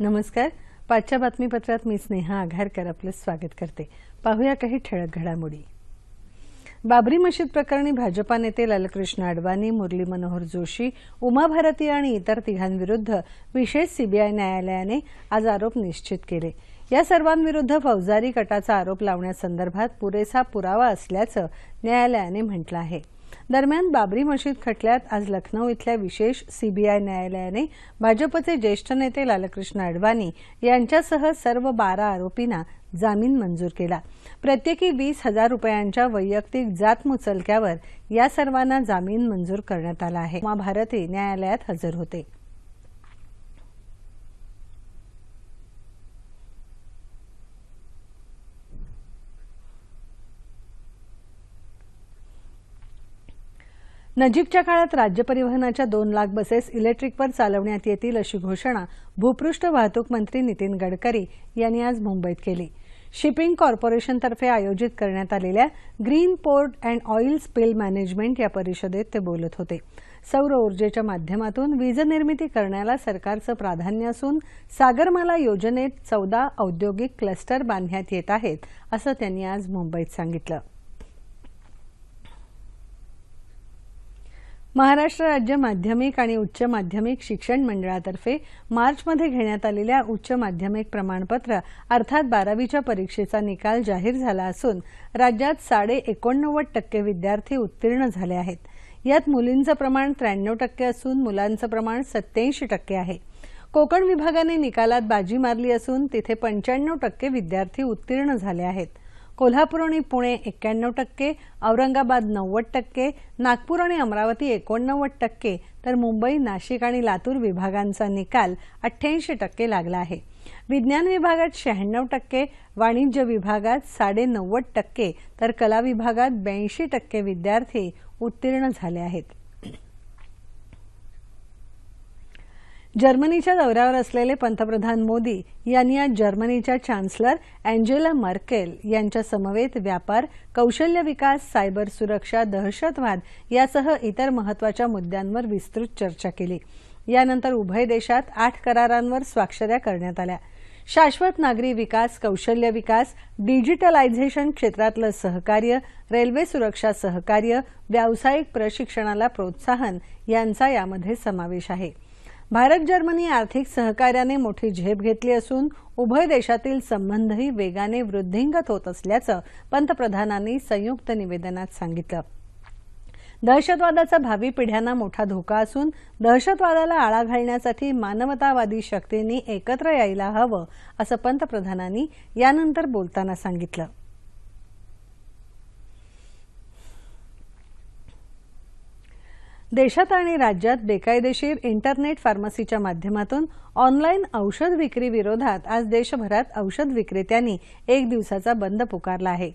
नमस्कार. पाचच्या बातमीपत्रात मी स्नेहा आघारकर आपलं स्वागत करते. पाहूया काही ठळक घडामोडी. बाबरी मशीद प्रकरणी भाजपा नेते लालकृष्ण अडवाणी मुरली मनोहर जोशी उमा भारती आणि इतर तिघांविरुद्ध विशेष सीबीआय न्यायालयाने आज आरोप निश्चित केले. या सर्वांविरुद्ध फौजदारी गटाचा आरोप लावण्यासंदर्भात पुरेसा पुरावा असल्याचं न्यायालयाने म्हटलं आहे. दरम्यान बाबरी मशीद खटल्यात आज लखनौ इथल्या विशेष सीबीआय न्यायालयाने भाजपचे ज्येष्ठ नेते लालकृष्ण अडवाणी यांच्यासह सर्व बारा आरोपींना जामीन मंजूर केला. प्रत्येकी वीस हजार रुपयांच्या वैयक्तिक जात मुचलक्यावर या सर्वांना जामीन मंजूर करण्यात आला आहे. उमा भारती न्यायालयात हजर होते. नजीकच्या काळात राज्य परिवहनाच्या दोन लाख बसेस इलेक्ट्रिकवर चालवण्यात येतील अशी घोषणा भूपृष्ठ वाहतूक मंत्री नितीन गडकरी यांनी आज मुंबईत केली. शिपिंग कॉर्पोरेशनतर्फे आयोजित करण्यात आलेल्या green port and oil spill management या परिषदेत ते बोलत होते. सौर ऊर्जेच्या माध्यमातून वीज निर्मिती करण्याला सरकारचं प्राधान्य असून सागरमाला योजनेत चौदा औद्योगिक क्लस्टर बांधण्यात येत आहेत असं त्यांनी आज मुंबईत सांगितलं. महाराष्ट्र राज्य माध्यमिक आणि उच्च माध्यमिक शिक्षण मंडळातर्फे मार्चमध्ये घेण्यात आलेल्या उच्च माध्यमिक प्रमाणपत्र अर्थात बारावीच्या परीक्षेचा निकाल जाहीर झाला असून राज्यात साडे एकोणनव्वद टक्के विद्यार्थी उत्तीर्ण झाले आहेत. यात मुलींचं प्रमाण त्र्याण्णव टक्के असून मुलांचं प्रमाण सत्याऐंशी टक्के आहे. कोकण विभागाने निकालात बाजी मारली असून तिथे पंच्याण्णव टक्के विद्यार्थी उत्तीर्ण झाले आहेत. कोल्हापूर आणि पुणे एक्क्याण्णव टक्के औरंगाबाद नव्वद टक्के नागपूर आणि अमरावती एकोणनव्वद टक्के तर मुंबई नाशिक आणि लातूर विभागांचा निकाल अठ्ठ्याऐंशी टक्के लागला आहे. विज्ञान विभागात शहाण्णव टक्के वाणिज्य विभागात साडे नव्वद टक्के तर कला विभागात ब्याऐंशी टक्के विद्यार्थी उत्तीर्ण झाले आहेत. जर्मनीच्या दौऱ्यावर असलेले पंतप्रधान मोदी यांनी आज जर्मनीच्या चान्सलर अँजेला मर्केल यांच्या समवेत व्यापार कौशल्य विकास सायबर सुरक्षा दहशतवाद यासह इतर महत्त्वाच्या मुद्द्यांवर विस्तृत चर्चा केली. यानंतर उभय देशात आठ करारांवर स्वाक्षऱ्या करण्यात आल्या. शाश्वत नागरी विकास कौशल्य विकास डिजिटलायझेशन क्षेत्रातलं सहकार्य रेल्वे सुरक्षा सहकार्य व्यावसायिक प्रशिक्षणाला प्रोत्साहन यांचा यामध्ये समावेश आहे. भारत जर्मनी आर्थिक सहकार्याने मोठी झेप घेतली असून उभय देशातील संबंधही वेगाने वृद्धिंगत होत असल्याचं पंतप्रधानांनी संयुक्त निवेदनात सांगितलं. दहशतवादाचा भावी पिढ्यांना मोठा धोका असून दहशतवादाला आळा घालण्यासाठी मानवतावादी शक्तींनी एकत्र यायला हवं असं पंतप्रधानांनी यानंतर बोलताना सांगितलं. देशात आणि राज्यात बेकायदेशीर इंटरनेट फार्मसीच्या माध्यमातून ऑनलाईन औषध विक्री विरोधात आज देशभरात औषध विक्रेत्यांनी एक दिवसाचा बंद पुकारला आहे.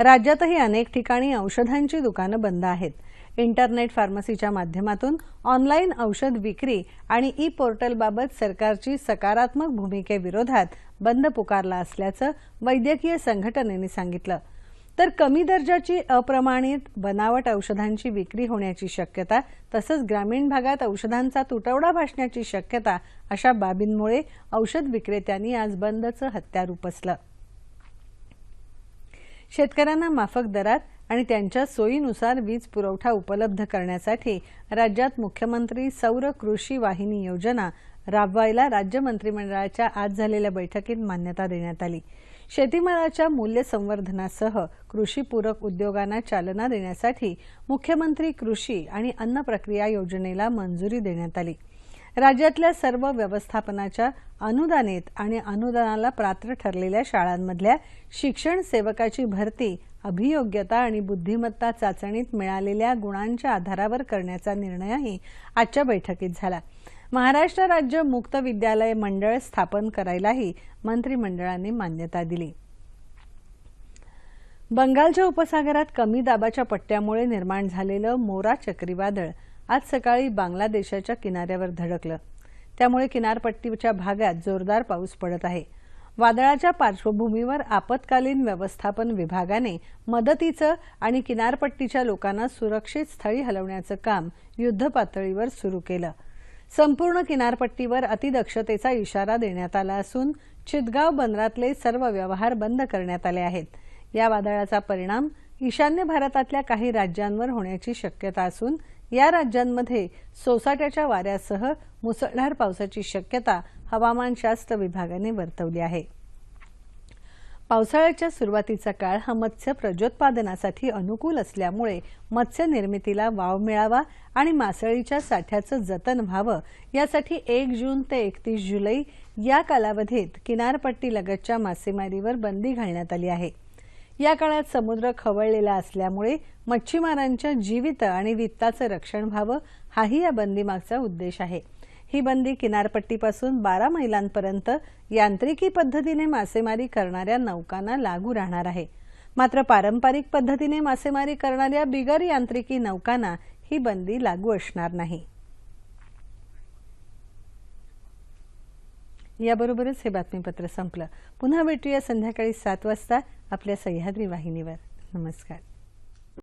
राज्यातही अनेक ठिकाणी औषधांची दुकानं बंद आहेत. इंटरनेट फार्मसीच्या माध्यमातून ऑनलाईन औषध विक्री आणि ई पोर्टलबाबत सरकारची सकारात्मक भूमिकेविरोधात बंद पुकारला असल्याचं वैद्यकीय संघटनेने सांगितलं. तर कमी दर्जाची अप्रमाणित बनावट औषधांची विक्री होण्याची शक्यता तसंच ग्रामीण भागात औषधांचा तुटवडा भासण्याची शक्यता अशा बाबींमुळे औषध विक्रेत्यांनी आज बंदचं हत्यार उपसलं. शेतकऱ्यांना माफक दरात आणि त्यांच्या सोयीनुसार वीज पुरवठा उपलब्ध करण्यासाठी राज्यात मुख्यमंत्री सौर कृषी वाहिनी योजना राबवायला राज्य मंत्रिमंडळाच्या आज झालेल्या बैठकीत मान्यता देण्यात आली. शेतीमालाच्या मूल्य संवर्धनासह कृषीपूरक उद्योगांना चालना देण्यासाठी मुख्यमंत्री कृषी आणि अन्न प्रक्रिया योजनेला मंजुरी देण्यात आली. राज्यातल्या सर्व व्यवस्थापनाच्या अनुदानित आणि अनुदानाला पात्र ठरलेल्या शाळांमधल्या शिक्षण सेवकाची भरती अभियोग्यता आणि बुद्धिमत्ता चाचणीत मिळालेल्या गुणांच्या आधारावर करण्याचा निर्णयही आजच्या बैठकीत झाला. महाराष्ट्र राज्य मुक्त विद्यालय मंडळ स्थापन करायलाही मंत्रिमंडळाने मान्यता दिली. बंगालच्या उपसागरात कमी दाबाच्या पट्ट्यामुळे निर्माण झालेलं मोरा चक्रीवादळ आज सकाळी बांगलादेशाच्या किनाऱ्यावर धडकलं. त्यामुळे किनारपट्टीच्या भागात जोरदार पाऊस पडत आहे. वादळाच्या पार्श्वभूमीवर आपत्कालीन व्यवस्थापन विभागाने मदतीचं आणि किनारपट्टीच्या लोकांना सुरक्षित स्थळी हलवण्याचं काम युद्धपातळीवर सुरू केलं. संपूर्ण किनारपट्टीवर अतिदक्षतेचा इशारा देण्यात आला असून चितगाव बंदरातले सर्व व्यवहार बंद करण्यात आले आहेत. या वादळाचा परिणाम ईशान्य भारतातल्या काही राज्यांवर होण्याची शक्यता असून या राज्यांमध्ये सोसाट्याच्या वाऱ्यासह मुसळधार पावसाची शक्यता हवामानशास्त्र विभागाने वर्तवली आहे. पावसाळ्याच्या सुरुवातीचा काळ हा मत्स्य प्रजोत्पादनासाठी अनुकूल असल्यामुळे मत्स्य निर्मितीला वाव मिळावा आणि मासळीच्या साठ्याचं जतन व्हावं यासाठी एक जून ते एकतीस जुलै या कालावधीत किनारपट्टीलगतच्या मासेमारीवर बंदी घालण्यात आली आहे. या काळात समुद्र खवळलेला असल्यामुळे मच्छीमारांच्या जीवित आणि वित्ताचं रक्षण व्हावं हाही या बंदीमागचा उद्देश आहे. ही बंदी किनारपट्टीपासून बारा मैलांपर्यंत यांत्रिकी पद्धतीने मासेमारी करणाऱ्या नौकांना लागू राहणार आहे. मात्र पारंपरिक पद्धतीने मासेमारी करणाऱ्या बिगर यांत्रिकी नौकांना ही बंदी लागू असणार नाही. याबरोबरच हे बातमीपत्र संपलं. पुन्हा भेटूया संध्याकाळी सात वाजता आपल्या सह्याद्री वाहिनीवर. नमस्कार.